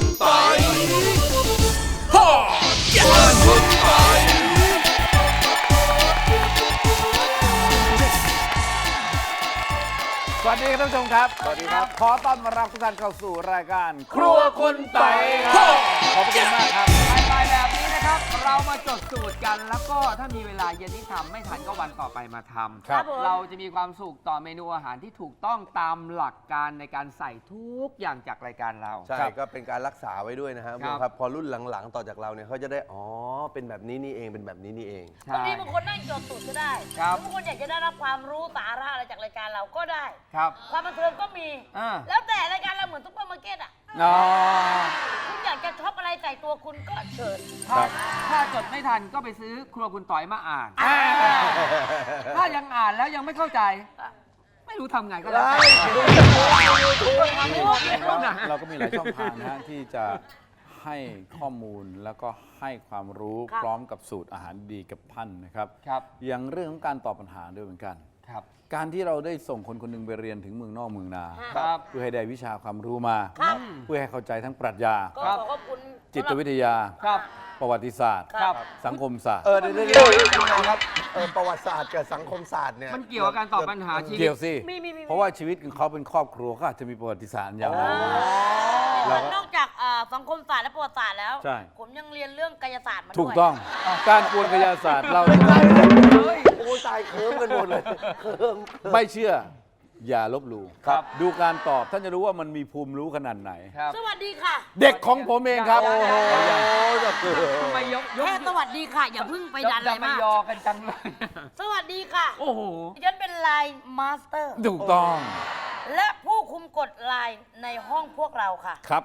คุณปอยฮ่าครัวคุณปอยสวัสดีครับท่านผู้ชมครับ สวัสดีครับ ขอต้อนรับทุกท่านเข้าสู่รายการ ครัวคุณปอยครับขอบคุณมากครับ ไปๆแบบนี้นะ ครับ เรามาจดสูตรกัน แล้วก็ถ้ามีเวลาเย็นนี้ทำไม่ทันก็วันต่อไปมาทำครับเราจะมีความสุขต่อเมนูอาหารที่ถูกต้องตามหลักการในการใส่ทุกอย่างจากรายการเรา ใช่ครับก็เป็นการรักษาไว้ด้วยนะครับครับ ครับพอรุ่นหลังๆ ต่อจากเราเนี่ยเขาจะได้อ๋อเป็นแบบนี้นี่เองเป็นแบบนี้นี่เองใช่บางทีบางคนนั่งจดสูตรก็ได้ครับบางคนอยากจะได้รับความรู้สาระอะไรจากรายการเราก็ได้ ครับความบันเทิงก็มี อ่าแล้วแต่รายการเราเหมือนซุปเปอร์มาร์เก็ตอะ อ๋อ คุณอยากจะช็ อปอะไรใส่ตัวคุณก็เชิญถ้าถ้าจดไม่ทันก็ไปซื้อครัวคุณต่อยมาอ่านถ้ายังอ่านแล้วยังไม่เข้าใจ ไม่รู้ทำไงก็ได้เราก็มีหลายช่องทางนะฮะที่จะให้ข้อมูลแล้วก็ให้ความรู้ครับ พร้อมกับสูตรอาหารดีกับท่านนะครับครับ อย่างเรื่องของการตอบปัญหาด้วยเหมือนกัน ครับ การที่เราได้ส่งคนคนหนึงไปเรียนถึงเมืองนอกเมืองนา ครับ เพื่อให้ได้วิชาความรู้มา ครับ เพื่อให้เข้าใจทั้งปรัชญา ก็ครับขอขอบคุณ จิตวิทยา ครับประวัติศาสตร์ ครับ สังคมศาสตร์ เออเดี๋ยวเดี๋ยวเดี๋ยวครับเออประวัติศาสตร์กับสังคมศาสตร์เนี่ยมันเกี่ยวกับการตอบปัญหาชีวิต เกี่ยวสิ มีมีมี เพราะว่าชีวิตของเขาเป็นครอบครัวเขาอาจจะมีประวัติศาสตร์ยาวนาน เราก็นอกจากเอ่อสังคมศาสตร์และประวัติศาสตร์แล้ว ใช่ ผมยังเรียนเรื่องกายศาสตร์มาด้วยถูกต้อง การกวนกายศาสตร์เรา โอ้ยตายเคิร์มกันหมดเลยเคิร์ม ไม่เชื่อ อย่าลบหลู่ครับ ดูการตอบท่านจะรู้ว่ามันมีภูมิรู้ขนาดไหน ครับ สวัสดีค่ะ เด็กของผมเองครับ โอ้โห จะเกิด ทำไมยกยกแค่สวัสดีค่ะ อย่าเพิ่งไปดันอะไรไม่มากยอกันจังเลย สวัสดีค่ะโอ้โห ดิฉันเป็นไลน์มาสเตอร์ ถูกต้องและผู้คุมกฎไลน์ในห้องพวกเราค่ะ ครับ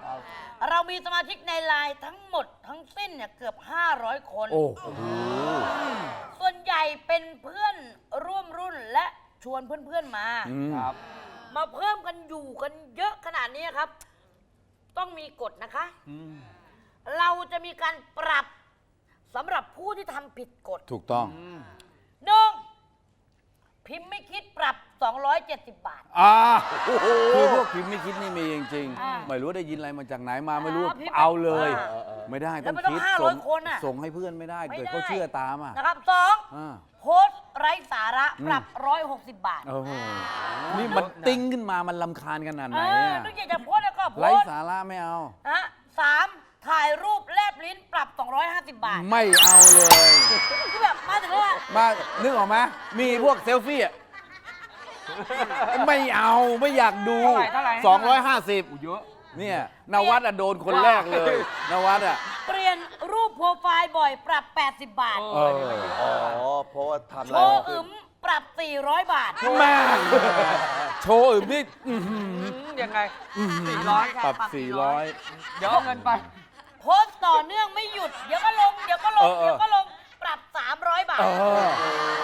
เรามีสมาชิกในไลน์ทั้งหมดทั้งสิ้นเนี่ยเกือบ 500 คน โอ้โหส่วนใหญ่เป็นเพื่อนร่วมรุ่นและ ชวนเพื่อนๆมา อืมครับ มาเพิ่มกันอยู่กันเยอะขนาดนี้ครับ ต้องมีกฎนะคะ เราจะมีการปรับสำหรับผู้ที่ทำผิดกฎถูกต้องหนึ่งพิมพ์ไม่คิดปรับ 270 บาท อ่าคือพวกพิมพ์ไม่คิดนี่มีจริงอ่าๆไม่รู้ได้ยินอะไรมาจากไหนมาไม่รู้อ่าพิมพ์เอาเลย อ่า ไม่ได้แล้ต้วองมันต้องคิด500ส่งคนน่ะส่งให้เพื่อนไม่ได้ไม่เกิดได้เขาเชื่อตามอะนะครับสองอ่า โพสต์ ไร้สาระปรับ 160 บาทโอ้โหนี่มันติ้งขึ้นมามันลำคาญขนาดไหนเอออะนึกอยากจะโพสต์แล้วก็โพไร้สต์สาระไม่เอา นะสามถ่ายรูปแลบลิ้นปรับ 250 บาทไม่เอาเลย คือแบบมาถึงว่ามานึกออกไหมมีพวกเซลฟี่อะไม่เอาไม่อยากดูเท่าไหร่เท่าไหร่ 250 เยอะ เนี่ยนวัดอะโดนคนแรกเลยนวัดอะเปลี่ยนรูป โปรไฟล์บ่อยปรับ 80 บาท เอออ๋อเพราะว่าทำโชอะไรว์อึมปรับ 400 บาท แม่งโชว์อื่นนี่อื้อหือยังไงสี่ร้อยปรับ 400 เดี๋ยวเอาเงินไป โพสต์ต่อเนื่องไม่หยุด เดี๋ยวก็ลง เดี๋ยวก็ลง เออเออ เดี๋ยวก็ลง ปรับ 300 บาท เออ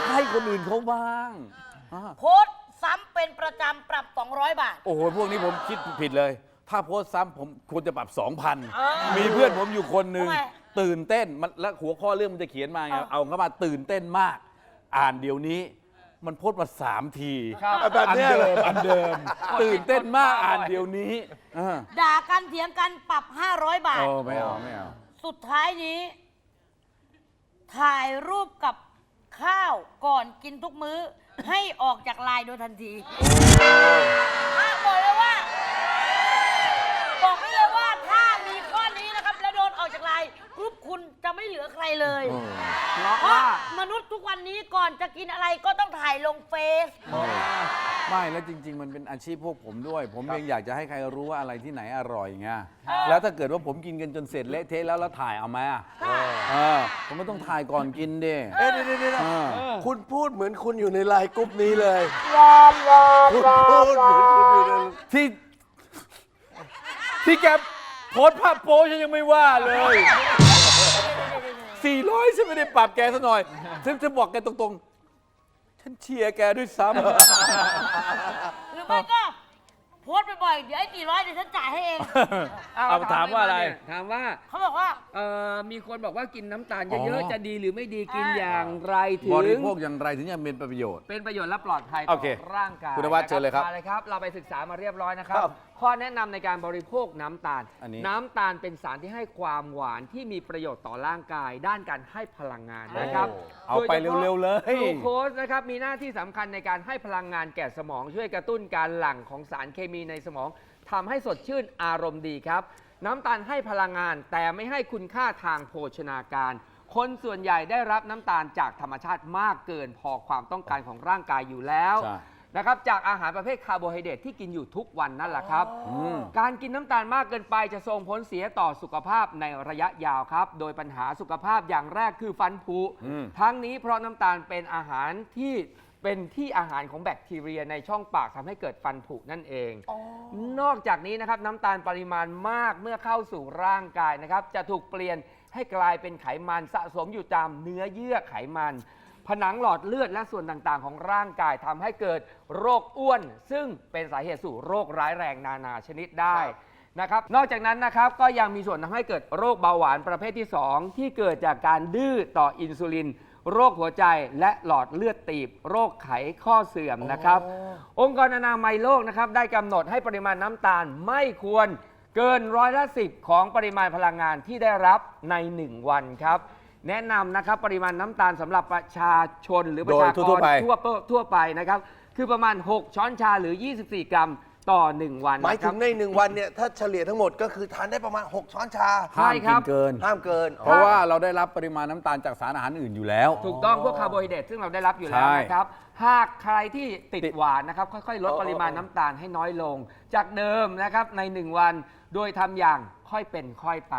ให้คนอื่นเขาบ้างอ่าโพสต์ซ้ำเป็นประจำปรับ 200 บาท โอ้โห พวกนี้ผมคิดผิดเลย ถ้าโพสต์ซ้ำผมควรจะปรับอ่า2,000 มีเพื่อนผมอยู่คนหนึ่งทำไม ตื่นเต้นมันและหัวข้อเรื่องมันจะเขียนมาไงอ่าเอาเข้ามาตื่นเต้นมาก อ่านเดี๋ยวนี้ มันโพสต์มาสามทีครับแบบอันเนี้ยเดิเลยมอันเดิม ตื่นเต้นมากอ่านเดี๋ยวนี้อ่าด่ากันเถียงกันปรับ 500 บาท โอ้ไม่เอาไม่เอา สุดท้ายนี้ ถ่ายรูปกับข้าวก่อนกินทุกมื้อ ให้ออกจากไลน์โดยทันที คุณจะไม่เหลือใครเลยโอ้เพราะเพราะว่ามนุษย์ทุกวันนี้ก่อนจะกินอะไรก็ต้องถ่ายลงเฟซไม่แล้วจริง ๆ มันเป็นอาชีพพวกผมด้วย ผมเองอยากจะให้ใครรู้ว่าอะไรที่ไหนอร่อยไงแล้วถ้าเกิดว่าผมกินกันจนเสร็จเละเทะแล้วแล้วถ่ายเอาไหมอะเออผมไม่ต้องถ่ายก่อนกินดิเอ๊ะเดี๋ยวเดี๋ยวเดี๋ยวเออคุณพูดเหมือนคุณอยู่ในไลน์กรุ๊ปนี้เลยคุณพูดเหมือนคุณอยู่ในที่ที่แกโพสต์ภาพโป๊ฉันยังไม่ว่าเลย 400ฉันไม่ได้ปรับแกซะหน่อยฉันจะบอกแกตรงๆ ฉันเชียร์แกด้วยซ้หรือไม่ก็โพสต์บ่อยๆเดี๋ยวไอ้กี่ร้อยเดี๋ยวฉันจ่ายให้เองำเอาถามว่าอะไร ถามว่าเขาบอกว่า เอ่อมีคนบอกว่ากินน้ำตาลอ๋เยอะอๆจะดีหรือไม่ดีกินอ่า อย่างไรถึบริงโภคอย่างไรถึงจะเป็นประโยชน์ เป็นประโยชน์และปลอดภัยโอต่อเคร่างกายคุณนวัดเชิญเลยครับมาเลยครับ เราไปศึกษามาเรียบร้อยนะครับ ครับ ข้อแนะนำในการบริโภคน้ำตาล อันนี้ น้ำตาลเป็นสารที่ให้ความหวานที่มีประโยชน์ต่อร่างกาย ด้านการให้พลังงานนะครับเอาไปเร็ว ๆ เลยกลูโคสนะครับมีหน้าที่สำคัญในการให้พลังงานแก่สมอง ช่วยกระตุ้นการหลั่งของสารเคมีในสมองทำให้สดชื่นอารมณ์ดีครับ น้ำตาลให้พลังงานแต่ไม่ให้คุณค่าทางโภชนาการ คนส่วนใหญ่ได้รับน้ำตาลจากธรรมชาติมากเกิน พอความต้องการของร่างกายอยู่แล้ว ใช่ นะครับจากอาหารประเภทคาร์โบไฮเดรตที่กินอยู่ทุกวันนั่นแหละครับมการกินน้ำตาลมากเกินไปจะส่งผลเสียต่อสุขภาพในระยะยาวครับ โดยปัญหาสุขภาพอย่างแรกคือฟันผุ อืม ทั้งนี้เพราะน้ำตาลเป็นอาหารที่เป็นที่อาหารของแบคทีเรียในช่องปากทำให้เกิดฟันผุนั่นเองนอกจากนี้นะครับน้ำตาลปริมาณมากเมื่อเข้าสู่ร่างกายนะครับ จะถูกเปลี่ยนให้กลายเป็นไขมันสะสมอยู่ตามเนื้อเยื่อไขมัน ผนังหลอดเลือดและส่วนต่างๆ ของร่างกายทำให้เกิดโรคอ้วน ซึ่งเป็นสาเหตุสู่โรคร้ายแรงนานาชนิดได้นะครับ นอกจากนั้นนะครับก็ยังมีส่วนทำให้เกิดโรคเบาหวานประเภทที่ 2 ที่เกิดจากการดื้อต่ออินซูลิน โรคหัวใจและหลอดเลือดตีบ โรคไขข้อเสื่อมนะครับ องค์กรอนามัยโลกนะครับได้กำหนดให้ปริมาณน้ำตาลไม่ควรเกินร้อยละสิบของปริมาณพลังงานที่ได้รับใน 1 วันครับ แนะนำนะครับปริมาณน้ำตาลสำหรับประชาชนหรือประชากโดยทั่รวๆไป ทั่วทั่วไปนะครับ คือประมาณ 6 ช้อนชาหรือ 24 กรัมต่อ 1 วันหมายนะคถึรับ งในหนึ่งวันเนี่ยถ้าเฉลี่ยทั้งหมดก็คือทานได้ประมาณ 6 ช้อนชา ใช่ห้ามครักิบ นเกิน ห้ามเกินเพราะว่าเราได้รับปริมาณน้ำตาลจากสารอาหารอื่นอยู่แล้ว ถูกต้องพวกคาร์โบไฮเดรตซึ่งเราได้รับอยู่แล้วใช่ นะครับ หากใครที่ติดติดหวานนะครับ ค่อยๆ ลดอ๋อปริมาณน้ำตาลให้น้อยลง จากเดิมนะครับใน 1 วัน โดยทำอย่างค่อยเป็นค่อยไป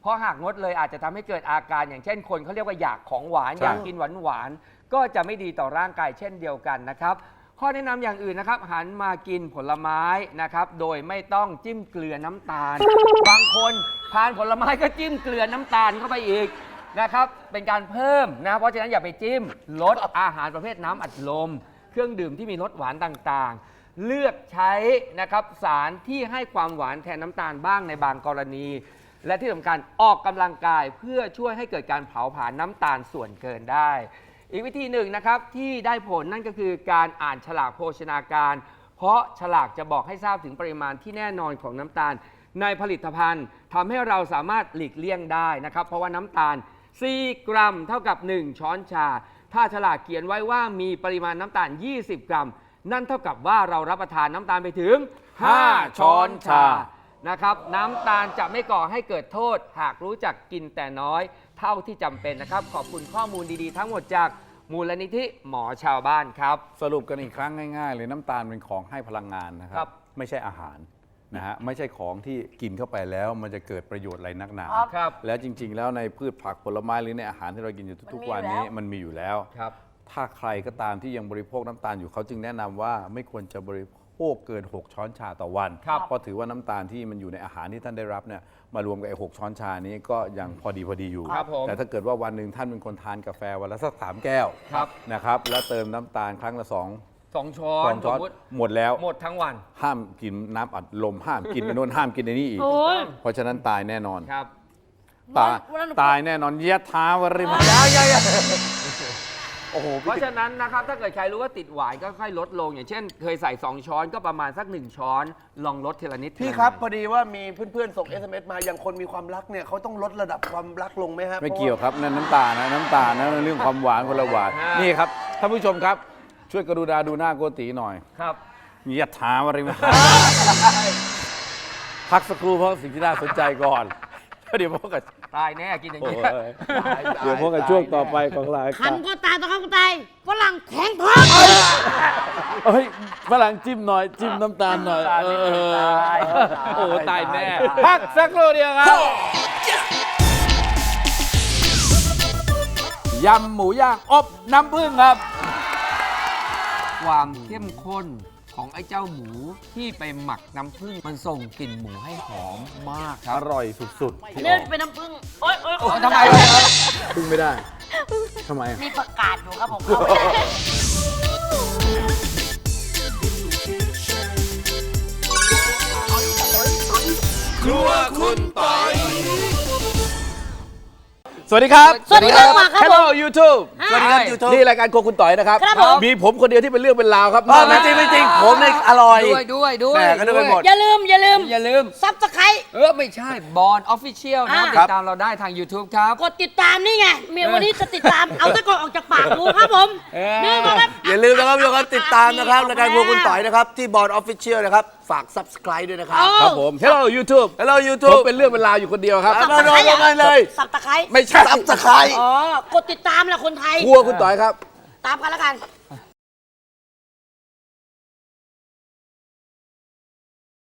เพราะหากงดเลยอาจจะทำให้เกิดอาการอย่างเช่นคนเขาเรียกว่าอยากของหวานใช่ อยากกินหวานหวานๆก็จะไม่ดีต่อร่างกายเช่นเดียวกันนะครับ ข้อแนะนำอย่างอื่นนะครับ หันมากินผลไม้นะครับ โดยไม่ต้องจิ้มเกลือน้ำตาล บางคนทานผลไม้ก็จิ้มเกลือน้ำตาลเข้าไปอีกนะครับ เป็นการเพิ่มนะเพราะฉะนั้นอย่าไปจิ้มลดอาหารประเภทน้ำอัดลม เครื่องดื่มที่มีรสหวานต่างๆ เลือกใช้นะครับสารที่ให้ความหวานแทนน้ำตาลบ้างในบางกรณี และที่สำคัญออกกำลังกายเพื่อช่วยให้เกิดการเผาผลาญน้ำตาลส่วนเกินได้ อีกวิธีหนึ่งนะครับที่ได้ผลนั่นก็คือการอ่านฉลากโภชนาการ เพราะฉลากจะบอกให้ทราบถึงปริมาณที่แน่นอนของน้ำตาล ในผลิตภัณฑ์ทำให้เราสามารถหลีกเลี่ยงได้นะครับ เพราะว่าน้ำตาล 4 กรัม เท่ากับ 1 ช้อนชา ถ้าฉลากเขียนไว้ว่ามีปริมาณน้ำตาล 20 กรัม นั่นเท่ากับว่าเรารับประทานน้ำตาลไปถึง 5 ช้อนชา นะครับน้ำตาลจะไม่ก่อให้เกิดโทษ หากรู้จักกินแต่น้อย เท่าที่จำเป็นนะครับ ขอบคุณข้อมูลดีๆ ทั้งหมดจากมูลนิธิหมอชาวบ้านครับ สรุปกันอีกครั้งง่ายๆเลยน้ำตาลเป็นของให้พลังงานนะคครัรับ บ ไม่ใช่อาหารนะฮะไม่ใช่ของที่กินเข้าไปแล้วมันจะเกิดประโยชน์อะไรนักหนา ครับ ครับ แล้วจริง ๆ แล้วในพืชผักผลไม้หรือในอาหารที่เรากินอยู่ทุกๆวันนี้มันมีอยู่แล้ว ครับ ถ้าใครก็ตามที่ยังบริโภคน้ำตาลอยู่เขาจึงแนะนำว่าไม่ควรจะบริโภ คเกิน 6 ช้อนชาต่อวันครับเพราะถือว่าน้ำตาลที่มันอยู่ในอาหารที่ท่านได้รับเนี่ยมารวมกับไอ้หกช้อนชานี้ก็ยังพอดีพอดีอยู่ ครับผมแต่ถ้าเกิดว่าวันหนึ่งท่านเป็นคนทานกาแฟวันละสักสามแก้วครับ นะครับแล้วเติมน้ำตาลครั้งละสองสองช้อสนองช้อนสมมุติหมดแล้วหมดทั้งวัน ห้ามกินน้ำอัดลมห้ามกินไอ้โน่นห้ามกินไอ้นี่อีก โอ้ยเพราะฉะนั้นตายแน่นอน ครับ ตายวันนั้นตายแน่นอนยะท้าวริมยาวยาวยาว โอ้โหเพราะฉะนั้นนะครับถ้าเกิดใครรู้ว่าติดหวานก็ค่อยลดลง อย่างเช่น เคยใส่ 2 ช้อนก็ประมาณสัก 1 ช้อน ลองลดทีละนิดพี่ทีละครับหพน่อยอดีว่ามีเพื่อนๆ ส่ง SMS มาอย่างคนมีความรักเนี่ยเขาต้องลดระดับความรักลงไหมฮะไม่พราะาเกี่ยวครับนั่นน้ำตาลนะน้ำตาลนะเรื่องความหวานคนละหวานฮะนี่ครับท่านผู้ชมครับ ช่วยกรุณาดูหน้าโกติหน่อยครับยะท้าวริมพักสักครู่เพราะสิ่งที่น่าสนใจก่อนแล้วเดี๋ยวพบกับ ตายแน่กินอย่างโอ้นี้ยเดี๋ยวพบกับช่วงต่อไปของรายขักานรก็ตายต้องขันก็ตายฝรั่งแข็งท้องเฮ้ยฝรั่งจิ้มหน่อย จิ้มน้ำตาลหน่อยเออโอ้ตายแน่พักสักครู่เดียวครับยำหมูย่างอบน้ำผึ้งครับ ความเข้มข้น ของไอ้เจ้าหมูที่ไปหมักน้ำผึ้งมันส่งกลิ่นหมูให้หอมมากคอรับร่อยสุดๆที่เนื่อออกเป็นน้ำผึ้งโอ๊ยโอ๊ยโอ๊ยทำไมวะพึ่งไม่ได้ทำไมมีประกาศอยู่ครับผมครัวคุณปอย สวัสดีครับ สวัสดีครับมาครับผม Hello YouTube สวัสดีครับ YouTube นี่รายการโครัวคุณต่อยนะครับ ครับผม มีผมคนเดียวที่เป็นเรื่องเป็นราวครับเออไม่จริงไม่จริงผมเนี่ยอร่อย ด้วยด้วยด้วยแหม่ก็นึกไปหมด อย่าลืมอย่าลืมอย่าลืม ซับสไครต์เออ ไม่ใช่บอลออฟฟิเชียลนะอ่าติดตามเราได้ทาง YouTube ครับ กดติดตามนี่ไงเมียวันนี้จะติดตามเอาตะกอนออกจากปากดูครับผมเออ นี่มาครับอย่าลืมนะ ครับทุกคนติดตามนะครับรายการพวกคุณต่อยนะครับ ที่บอร์ดออฟฟิเชียลนะครับ ฝาก subscribe ด้วยนะครับเอาครับผม Hello YouTube Hello ผม YouTube เป็นเรื่องเป็นราวอยู่คนเดียวครับครับมาลงกันเลย สับตะไคร้ไม่ใช่ subscribe อ๋อกดติดตามแหละคนไทย ครัวคุณต่อยครับ ตามกันแล้วกัน